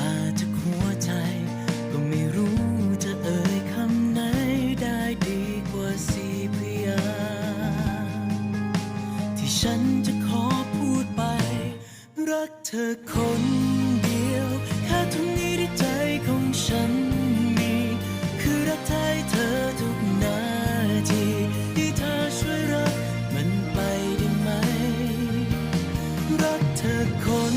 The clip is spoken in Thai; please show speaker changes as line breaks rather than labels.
มาจากหัวใจ ก็ไม่รู้จะเอ่ยคำไหนได้ดีกว่าสีพยางที่ฉันจะขอพูดไป รักเธอคนเดียว แค่ทุกนี้วใจของฉันมี คือรักแท้เธอทุกนาทีที่เธอช่วยรักมันไปได้ไหม รักเธอคน